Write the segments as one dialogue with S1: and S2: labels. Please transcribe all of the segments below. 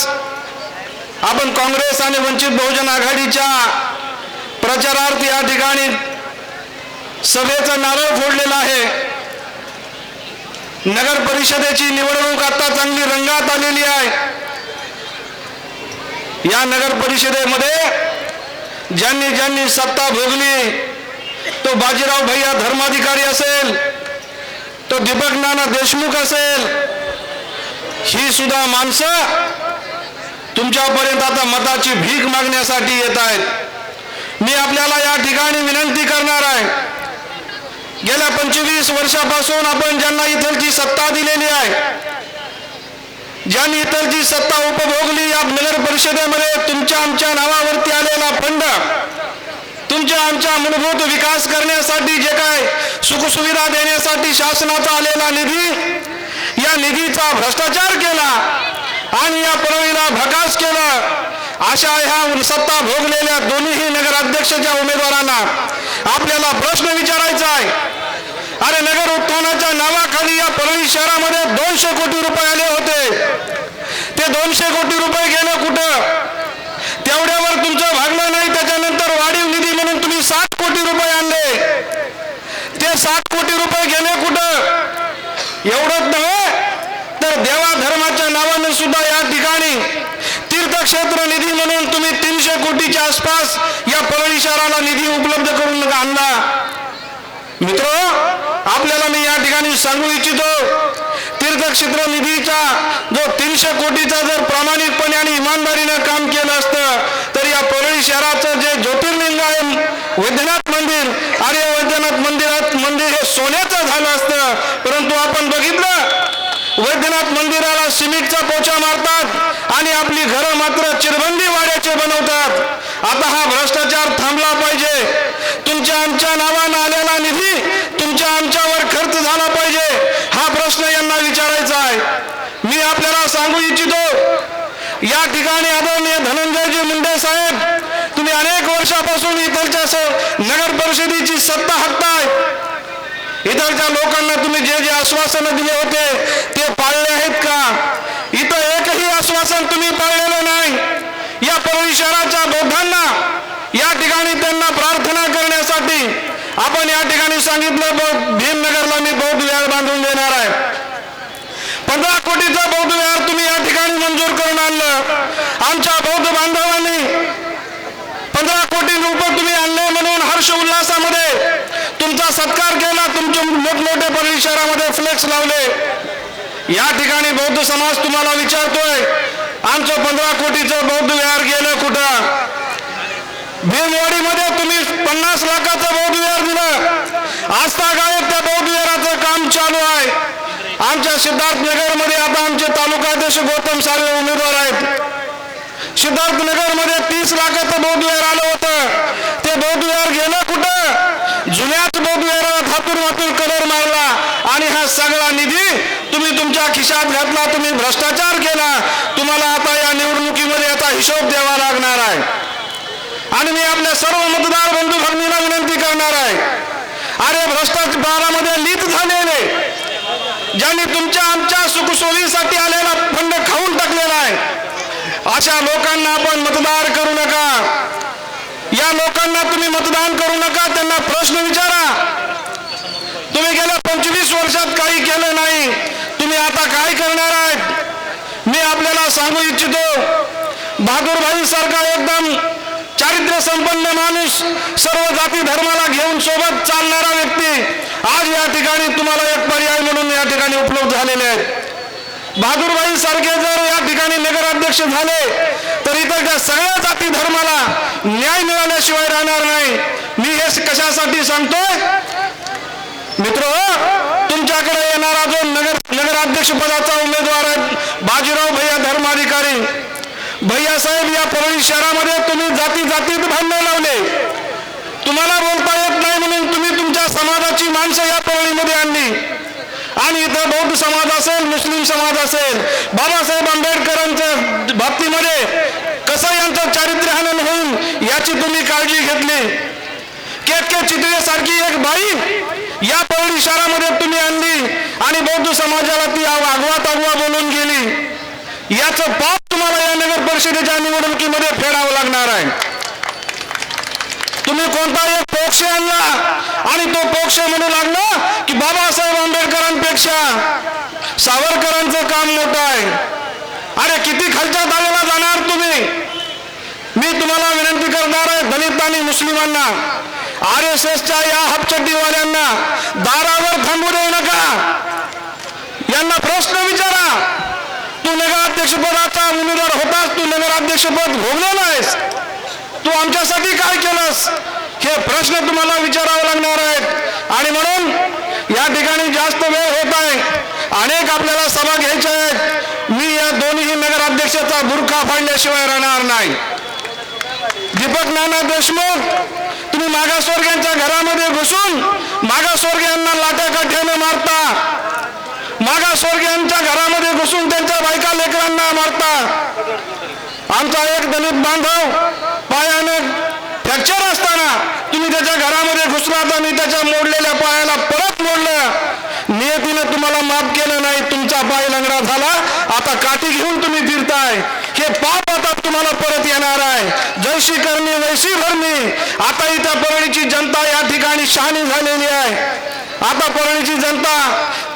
S1: आज आपण काँग्रेस आणि वंचित बहुजन आघाडीच्या प्रचारार्थ या ठिकाणी सभेचा नारळ फोडलेला आहे. नगर परिषदेची निवडणूक आता चांगली रंगात आलेली आहे. या नगर परिषदेमध्ये ज्यांनी ज्यांनी सत्ता भोगली तो बाजीराव भैया धर्माधिकारी असेल तो दीपक नाना देशमुख असेल ही सुद्धा माणसं तुमच्यापर्यंत आता मताची भीक मागण्यासाठी येत आहेत. मी आपल्याला या ठिकाणी विनंती करणार आहे. गेल्या पंचवीस वर्षापासून आपण ज्यांना इथलची सत्ता दिलेली आहे ज्यांनी इथलची सत्ता उपभोगली या नगर परिषदेमध्ये तुमच्या आमच्या नावावरती आलेला फंड तुमच्या आमच्या मूलभूत विकास करण्यासाठी जे काय सुखसुविधा देण्यासाठी शासनाचा आलेला निधी या निधीचा भ्रष्टाचार केला. आणि या परळीला भकास केलं. अशा ह्या सत्ता भोगलेल्या दोन्हीही नगराध्यक्षाच्या उमेदवारांना आपल्याला प्रश्न विचारायचा आहे. अरे नगर उत्थानाच्या नावाखाली या परळी शहरामध्ये दोनशे कोटी रुपये आले होते. ते दोनशे कोटी रुपये गेले कुठं? तेवढ्यावर तुमचं भागलं नाही त्याच्यानंतर वाढीव निधी म्हणून तुम्ही सात कोटी रुपये आणले. ते सात कोटी रुपये गेले कुठं? एवढंच नव्हे तर देवा धर्माच्या नावानं सुद्धा या ठिकाणी तीर्थक्षेत्र निधी म्हणून तुम्ही तीनशे कोटीच्या आसपास या परळी शहराला निधी उपलब्ध करून आणला. मित्र आपल्याला मी या ठिकाणी सांगू इच्छितो तीर्थक्षेत्र निधीचा जो तीनशे कोटीचा जर प्रामाणिकपणे आणि इमानदारीनं काम केलं असतं तर या परळी शहराचं जे ज्योतिर्लिंग आहे वैद्यनाथ मंदिर आर्य वैद्यनाथ मंदिरात मंदिर हे सोन्याचं झालं असतं परंतु आपण बघितलं वैद्यनाथ मंदिराला सिमेंटचा पोचा मारतात आणि आपली घरं मात्र चिरबंदी वाड्याचे बनवतात. आता हा भ्रष्टाचार थांबला पाहिजे. तुमच्या आमच्या नावानं आलेला निधी तुमच्या आमच्यावर खर्च झाला पाहिजे. हा प्रश्न यांना विचारायचा आहे. मी आपल्याला सांगू इच्छितो या ठिकाणी आदरणीय धनंजयजी मुंडे साहेब तुम्ही अनेक वर्षापासून इथलच्या नगर परिषदेची सत्ता हाकताय. इतरच्या लोकांना तुम्ही जे जे आश्वासनं दिले होते ते पाळले आहेत का? इथं एकही आश्वासन तुम्ही पाळलेलं नाही. या परळी शहराच्या बौद्धांना या ठिकाणी त्यांना प्रार्थना करण्यासाठी आपण या ठिकाणी सांगितलं ब- भीमनगरला मी बौद्ध विहार बांधून देणार आहे. पंधरा कोटीचा बौद्ध विहार तुम्ही या ठिकाणी मंजूर करून आणलं. आमच्या बौद्ध बांधवांनी पंधरा कोटी रुपये तुम्ही आणले म्हणून हर्ष उल्हासामध्ये तुमचा सत्कार केला तुमचे मोठमोठे परळी शहरामध्ये फ्लेक्स लावले. या ठिकाणी बौद्ध समाज तुम्हाला विचारतोय आमचं पंधरा कोटीचं बौद्ध विहार गेलं कुठं? भीमवाडीमध्ये तुम्ही पन्नास लाखाचं बौद्ध विहार दिलं. आस्था गावात त्या बौद्ध विहाराचं काम चालू आहे. आमच्या सिद्धार्थनगरमध्ये आता आमचे तालुकाध्यक्ष गौतम सावे उमेदवार आहेत. सिद्धार्थनगरमध्ये तीस लाखाचं बौद्ध विहार आलं होतं. ते बौद्ध विहार गेलं कुठं? जुन्याच बौद्ध विहाराला थातूर कलर मारला आणि हा सगळा निधी तुम्ही तुमच्या खिशात घातला तुम्ही भ्रष्टाचार केला. तुम्हाला आता या निवडणुकीमध्ये याचा हिशोब द्यावा लागणार आहे. आणि मी आपल्या सर्व मतदार बंधू भगिनीला विनंती करणार आहे. अरे भ्रष्टाचारामध्ये लीत झालेले ज्यांनी तुमच्या आमच्या सुखसोयीसाठी आलेला फंड खाऊन टाकलेला आहे अशा लोकांना आपण मतदार करू नका. या लोकांना तुम्ही मतदान करू नका त्यांना प्रश्न विचारा. तुम्ही गेल्या पंचवीस वर्षात काही केलं नाही. तुम्ही आता काय करणार आहेत? मी आपल्याला सांगू इच्छितो बहादूरभाई सारखा एकदम चारित्र्य संपन्न माणूस सर्व जाती धर्माला घेऊन सोबत चालणारा व्यक्ती आज या ठिकाणी तुम्हाला एक पर्याय म्हणून या ठिकाणी उपलब्ध झालेले आहेत. बहादूरबाई सारखे जर या ठिकाणी नगराध्यक्ष झाले तर इतर त्या सगळ्या जाती धर्माला न्याय मिळाल्याशिवाय राहणार नाही. मी हे कशासाठी सांगतोय? मित्र तुमच्याकडे येणारा जो नगर नगराध्यक्ष पदाचा उमेदवार आहे बाजीराव भैया धर्माधिकारी. भैया साहेब या परळी शहरामध्ये तुम्ही जाती जातीत भांडण लावले तुम्हाला बोलता येत नाही म्हणून तुम्ही तुमच्या समाजाची माणसं या परळीमध्ये आणली आणि इथं बौद्ध समाज असेल मुस्लिम समाज असेल बाबासाहेब आंबेडकरांच्या बाबतीमध्ये कसं यांचं चारित्र्य हनन होईल याची तुम्ही काळजी घेतली. के चित्रेसारखी एक बाई या पौडी शहरामध्ये तुम्ही आणली आणि बौद्ध समाजाला ती आगवा तागवा बोलून गेली. याचं पाप तुम्हाला या नगर परिषदेच्या निवडणुकीमध्ये फेडावं लागणार आहे. तुम्ही कोणता एक पक्ष आणला आणि तो पक्ष म्हणू लागला की बाबासाहेब आंबेडकरांपेक्षा सावरकरांचं काम मोठं आहे. अरे किती खालच्या तालेला जाणार तुम्ही? मी तुम्हाला विनंती करणार आहे दलित आणि मुस्लिमांना आर एस एसच्या या हपचड्डीवाल्यांना दारावर थांबू देऊ नका. यांना प्रश्न विचारा. तू नगराध्यक्षपदाचा उमेदवार होतास तू नगराध्यक्षपद भोगलेला आहेस. तू आमच्यासाठी काय केलंस? हे प्रश्न तुम्हाला विचारावे लागणार आहेत. आणि म्हणून या ठिकाणी जास्त वेळ होत आहे. अनेक आपल्याला सभा घ्यायच्या आहेत. मी या दोन्ही नगराध्यक्षाचा बुरखा फाडल्याशिवाय राहणार नाही. दीपक नाना देशमुख तुम्ही मागासवर्गीयांच्या घरामध्ये घुसून मागासवर्गीयांना लाट्या काठ्याने मारता. मागासवर्गीयांच्या घरामध्ये घुसून त्यांच्या बायका लेकरांना मारता. आमचा एक दलित बांधव त्याच्या घरामध्ये घुसला तर मी त्याच्या मोडलेल्या पायाला परत मोडलं. नियतीनं तुम्हाला माफ केलं नाही तुमचा पाय लंगडा झाला. आता काठी घेऊन तुम्ही फिरताय. हे पाप आता तुम्हाला परत येणार आहे. जैशी करणी वैशी भरणी आता इथं परळीची जनता या ठिकाणी शहाणी झालेली आहे. आता परळीची जनता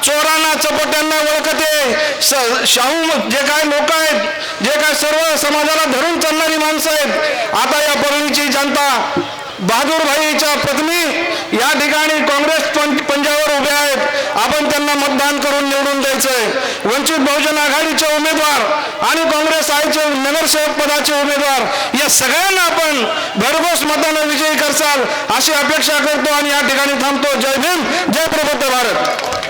S1: चोरांना चपट्यांना ओळखते. शाहू जे काय लोक आहेत जे काय सर्व समाजाला धरून चालणारी माणसं आहेत आता या परळीची जनता बहादूरभाईच्या पत्नी या ठिकाणी काँग्रेस पंजावर उभे आहेत. आपण त्यांना मतदान करून निवडून द्यायचंय. वंचित बहुजन आघाडीचे उमेदवार आणि काँग्रेस आयचे नगरसेवक पदाचे उमेदवार या सगळ्यांना आपण भरघोस मतानं विजयी करसाल अशी अपेक्षा करतो आणि या ठिकाणी थांबतो. जय भीम जय प्रबुद्ध भारत.